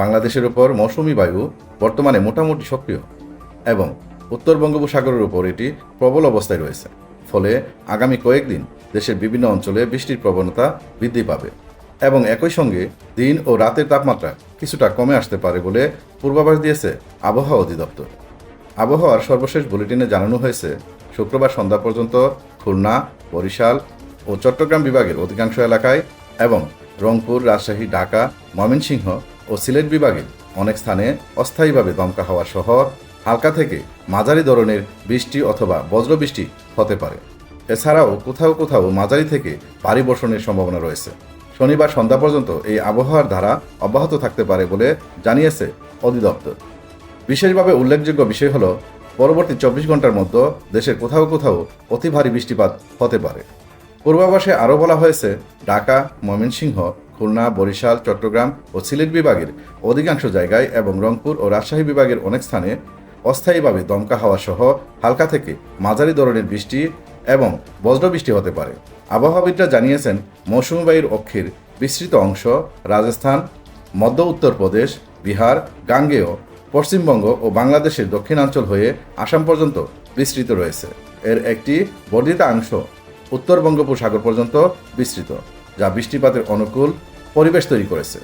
বাংলাদেশের উপর মৌসুমি বায়ু বর্তমানে মোটামুটি সক্রিয় এবং উত্তর বঙ্গোপসাগরের উপর এটি প্রবল অবস্থায় রয়েছে। ফলে আগামী কয়েকদিন দেশের বিভিন্ন অঞ্চলে বৃষ্টির প্রবণতা বৃদ্ধি পাবে এবং একই সঙ্গে দিন ও রাতের তাপমাত্রা কিছুটা কমে আসতে পারে বলে পূর্বাভাস দিয়েছে আবহাওয়া অধিদপ্তর। আবহাওয়ার সর্বশেষ বুলেটিনে জানানো হয়েছে, শুক্রবার সন্ধ্যা পর্যন্ত খুলনা, বরিশাল ও চট্টগ্রাম বিভাগের অধিকাংশ এলাকায় এবং রংপুর, রাজশাহী, ঢাকা, ময়মনসিংহ ও সিলেট বিভাগে অনেক স্থানে অস্থায়ীভাবে দমকা হওয়া সহ হালকা থেকে মাঝারি ধরনের বৃষ্টি অথবা বজ্রবৃষ্টি হতে পারে। এছাড়াও কোথাও কোথাও মাঝারি থেকে ভারী বর্ষণের সম্ভাবনা রয়েছে। শনিবার সন্ধ্যা পর্যন্ত এই আবহাওয়ার ধারা অব্যাহত থাকতে পারে বলে জানিয়েছে অধিদপ্তর। বিশেষভাবে উল্লেখযোগ্য বিষয় হল, পরবর্তী চব্বিশ ঘণ্টার মধ্যে দেশের কোথাও কোথাও অতি ভারী বৃষ্টিপাত হতে পারে। পূর্বাভাসে আরও বলা হয়েছে, ঢাকা, ময়মনসিংহ খুলনা, বরিশাল, চট্টগ্রাম ও সিলেট বিভাগের অধিকাংশ জায়গায় এবং রংপুর ও রাজশাহী বিভাগের অনেক স্থানে অস্থায়ীভাবে দমকা হাওয়া সহ হালকা থেকে মাঝারি ধরনের বৃষ্টি এবং বজ্রবৃষ্টি হতে পারে। আবহাওয়াবিদরা জানিয়েছেন, মৌসুমী বায়ুর অক্ষের বিস্তৃত অংশ রাজস্থান, মধ্য উত্তরপ্রদেশ বিহার, গাঙ্গেয়, পশ্চিমবঙ্গ ও বাংলাদেশের দক্ষিণাঞ্চল হয়ে আসাম পর্যন্ত বিস্তৃত রয়েছে। এর একটি বর্ধিতাংশ উত্তর বঙ্গোপসাগর পর্যন্ত বিস্তৃত। যা বৃষ্টিপাতের অনুকূল পরিবেশ তৈরি করেছে।